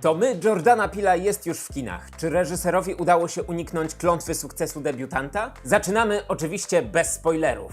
To my, Jordana Pila jest już w kinach. Czy reżyserowi udało się uniknąć klątwy sukcesu debiutanta? Zaczynamy oczywiście bez spoilerów.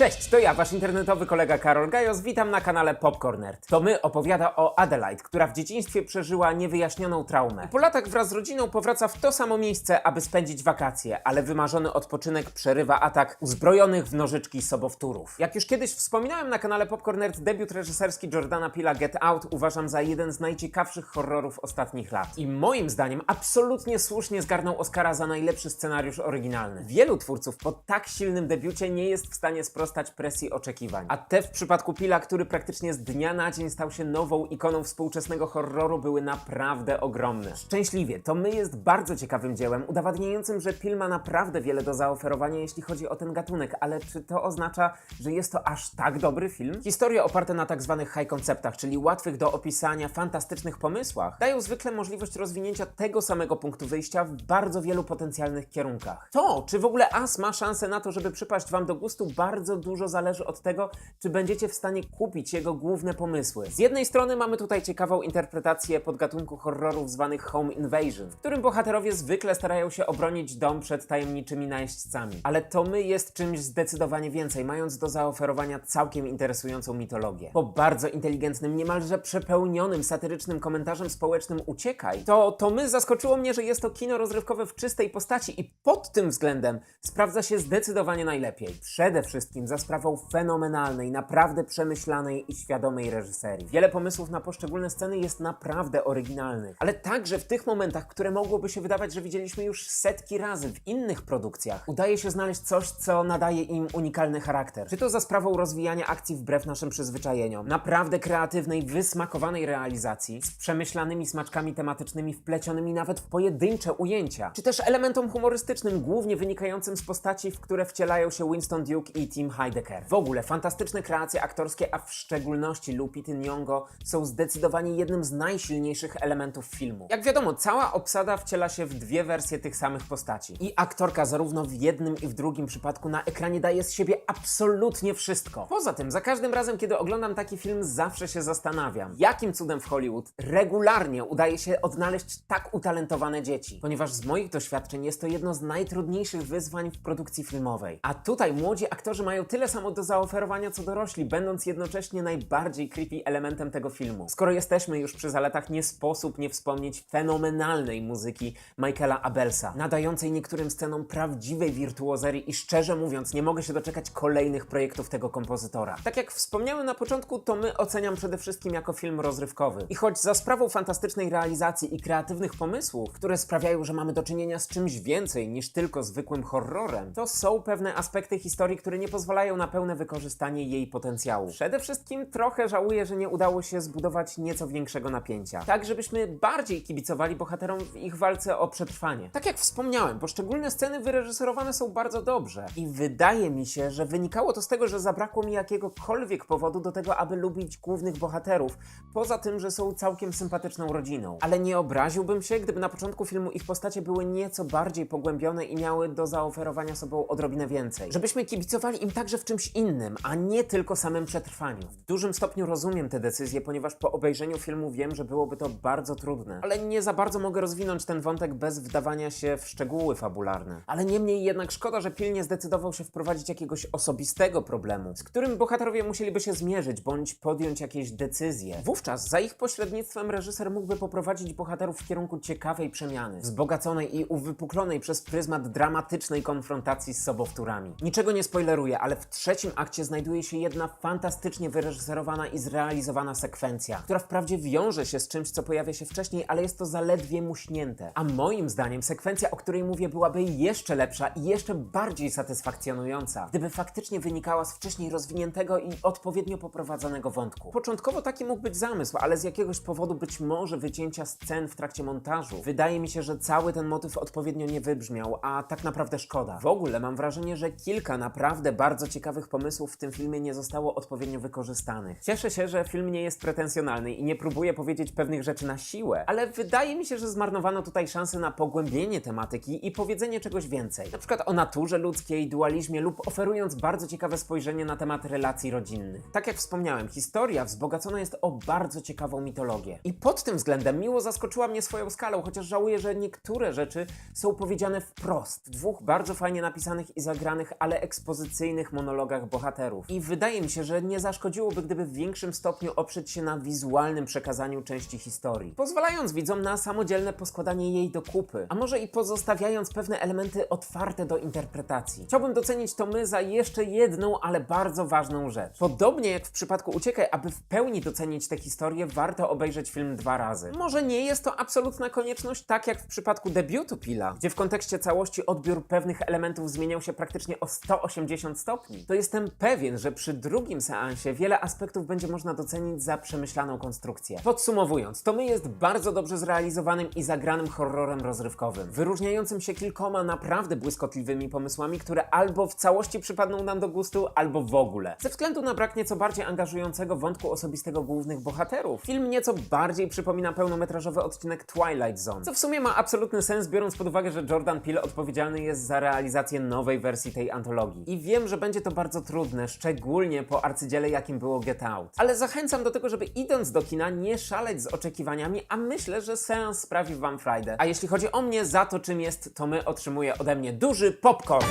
Cześć, to ja, wasz internetowy kolega Karol Gajos. Witam na kanale Popcorn Nerd. To my opowiada o Adelaide, która w dzieciństwie przeżyła niewyjaśnioną traumę. Po latach wraz z rodziną powraca w to samo miejsce, aby spędzić wakacje, ale wymarzony odpoczynek przerywa atak uzbrojonych w nożyczki sobowtórów. Jak już kiedyś wspominałem na kanale Popcorn Nerd, debiut reżyserski Jordana Pila Get Out uważam za jeden z najciekawszych horrorów ostatnich lat. I moim zdaniem absolutnie słusznie zgarnął Oscara za najlepszy scenariusz oryginalny. Wielu twórców po tak silnym debiucie nie jest w stanie sprostać presji oczekiwań. A te w przypadku Pila, który praktycznie z dnia na dzień stał się nową ikoną współczesnego horroru, były naprawdę ogromne. Szczęśliwie, to my jest bardzo ciekawym dziełem, udowadniającym, że Pil ma naprawdę wiele do zaoferowania, jeśli chodzi o ten gatunek, ale czy to oznacza, że jest to aż tak dobry film? Historie oparte na tak zwanych high konceptach, czyli łatwych do opisania, fantastycznych pomysłach, dają zwykle możliwość rozwinięcia tego samego punktu wyjścia w bardzo wielu potencjalnych kierunkach. To, czy w ogóle As ma szansę na to, żeby przypaść Wam do gustu, bardzo dużo zależy od tego, czy będziecie w stanie kupić jego główne pomysły. Z jednej strony mamy tutaj ciekawą interpretację podgatunku horrorów zwanych Home Invasion, w którym bohaterowie zwykle starają się obronić dom przed tajemniczymi najeźdźcami. Ale to my jest czymś zdecydowanie więcej, mając do zaoferowania całkiem interesującą mitologię. Po bardzo inteligentnym, niemalże przepełnionym satyrycznym komentarzem społecznym Uciekaj, to to my zaskoczyło mnie, że jest to kino rozrywkowe w czystej postaci i pod tym względem sprawdza się zdecydowanie najlepiej. Przede wszystkim za sprawą fenomenalnej, naprawdę przemyślanej i świadomej reżyserii. Wiele pomysłów na poszczególne sceny jest naprawdę oryginalnych, ale także w tych momentach, które mogłoby się wydawać, że widzieliśmy już setki razy w innych produkcjach, udaje się znaleźć coś, co nadaje im unikalny charakter. Czy to za sprawą rozwijania akcji wbrew naszym przyzwyczajeniom, naprawdę kreatywnej, wysmakowanej realizacji, z przemyślanymi smaczkami tematycznymi wplecionymi nawet w pojedyncze ujęcia, czy też elementom humorystycznym, głównie wynikającym z postaci, w które wcielają się Winston Duke i Tim Heidecker. W ogóle fantastyczne kreacje aktorskie, a w szczególności Lupita Nyong'o są zdecydowanie jednym z najsilniejszych elementów filmu. Jak wiadomo, cała obsada wciela się w dwie wersje tych samych postaci. I aktorka zarówno w jednym i w drugim przypadku na ekranie daje z siebie absolutnie wszystko. Poza tym, za każdym razem, kiedy oglądam taki film, zawsze się zastanawiam, jakim cudem w Hollywood regularnie udaje się odnaleźć tak utalentowane dzieci. Ponieważ z moich doświadczeń jest to jedno z najtrudniejszych wyzwań w produkcji filmowej. A tutaj młodzi aktorzy mają tyle samo do zaoferowania co dorośli, będąc jednocześnie najbardziej creepy elementem tego filmu. Skoro jesteśmy już przy zaletach, nie sposób nie wspomnieć fenomenalnej muzyki Michaela Abelsa, nadającej niektórym scenom prawdziwej wirtuozerii i szczerze mówiąc, nie mogę się doczekać kolejnych projektów tego kompozytora. Tak jak wspomniałem na początku, to my oceniam przede wszystkim jako film rozrywkowy. I choć za sprawą fantastycznej realizacji i kreatywnych pomysłów, które sprawiają, że mamy do czynienia z czymś więcej niż tylko zwykłym horrorem, to są pewne aspekty historii, które nie pozwalają na pełne wykorzystanie jej potencjału. Przede wszystkim trochę żałuję, że nie udało się zbudować nieco większego napięcia. Tak, żebyśmy bardziej kibicowali bohaterom w ich walce o przetrwanie. Tak jak wspomniałem, poszczególne sceny wyreżyserowane są bardzo dobrze. I wydaje mi się, że wynikało to z tego, że zabrakło mi jakiegokolwiek powodu do tego, aby lubić głównych bohaterów, poza tym, że są całkiem sympatyczną rodziną. Ale nie obraziłbym się, gdyby na początku filmu ich postacie były nieco bardziej pogłębione i miały do zaoferowania sobą odrobinę więcej. Żebyśmy kibicowali im także w czymś innym, a nie tylko samym przetrwaniu. W dużym stopniu rozumiem te decyzje, ponieważ po obejrzeniu filmu wiem, że byłoby to bardzo trudne. Ale nie za bardzo mogę rozwinąć ten wątek bez wdawania się w szczegóły fabularne. Ale niemniej jednak szkoda, że pilnie zdecydował się wprowadzić jakiegoś osobistego problemu, z którym bohaterowie musieliby się zmierzyć bądź podjąć jakieś decyzje. Wówczas za ich pośrednictwem reżyser mógłby poprowadzić bohaterów w kierunku ciekawej przemiany, wzbogaconej i uwypuklonej przez pryzmat dramatycznej konfrontacji z sobowtórami. Niczego nie spoileruję, ale w trzecim akcie znajduje się jedna fantastycznie wyreżyserowana i zrealizowana sekwencja, która wprawdzie wiąże się z czymś, co pojawia się wcześniej, ale jest to zaledwie muśnięte. A moim zdaniem sekwencja, o której mówię, byłaby jeszcze lepsza i jeszcze bardziej satysfakcjonująca, gdyby faktycznie wynikała z wcześniej rozwiniętego i odpowiednio poprowadzonego wątku. Początkowo taki mógł być zamysł, ale z jakiegoś powodu być może wycięcia scen w trakcie montażu. Wydaje mi się, że cały ten motyw odpowiednio nie wybrzmiał, a tak naprawdę szkoda. W ogóle mam wrażenie, że kilka naprawdę bardzo bardzo ciekawych pomysłów w tym filmie nie zostało odpowiednio wykorzystanych. Cieszę się, że film nie jest pretensjonalny i nie próbuje powiedzieć pewnych rzeczy na siłę, ale wydaje mi się, że zmarnowano tutaj szansę na pogłębienie tematyki i powiedzenie czegoś więcej. Na przykład o naturze ludzkiej, dualizmie lub oferując bardzo ciekawe spojrzenie na temat relacji rodzinnych. Tak jak wspomniałem, historia wzbogacona jest o bardzo ciekawą mitologię. I pod tym względem miło zaskoczyła mnie swoją skalą, chociaż żałuję, że niektóre rzeczy są powiedziane wprost. Dwóch bardzo fajnie napisanych i zagranych, ale ekspozycyjnych monologach bohaterów. I wydaje mi się, że nie zaszkodziłoby, gdyby w większym stopniu oprzeć się na wizualnym przekazaniu części historii. Pozwalając widzom na samodzielne poskładanie jej do kupy, a może i pozostawiając pewne elementy otwarte do interpretacji. Chciałbym docenić to my za jeszcze jedną, ale bardzo ważną rzecz. Podobnie jak w przypadku Uciekaj, aby w pełni docenić tę historię, warto obejrzeć film dwa razy. Może nie jest to absolutna konieczność, tak jak w przypadku debiutu Pila, gdzie w kontekście całości odbiór pewnych elementów zmieniał się praktycznie o 180 stopni. To jestem pewien, że przy drugim seansie wiele aspektów będzie można docenić za przemyślaną konstrukcję. Podsumowując, to my jest bardzo dobrze zrealizowanym i zagranym horrorem rozrywkowym, wyróżniającym się kilkoma naprawdę błyskotliwymi pomysłami, które albo w całości przypadną nam do gustu, albo w ogóle. Ze względu na brak nieco bardziej angażującego wątku osobistego głównych bohaterów, film nieco bardziej przypomina pełnometrażowy odcinek Twilight Zone, co w sumie ma absolutny sens, biorąc pod uwagę, że Jordan Peele odpowiedzialny jest za realizację nowej wersji tej antologii. I wiem, że będzie to bardzo trudne, szczególnie po arcydziele, jakim było Get Out. Ale zachęcam do tego, żeby idąc do kina nie szaleć z oczekiwaniami, a myślę, że seans sprawi wam frajdę. A jeśli chodzi o mnie, za to czym jest, to my otrzymuje ode mnie duży popcorn.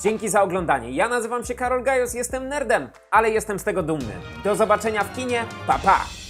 Dzięki za oglądanie. Ja nazywam się Karol Gajos, jestem nerdem, ale jestem z tego dumny. Do zobaczenia w kinie. Pa pa!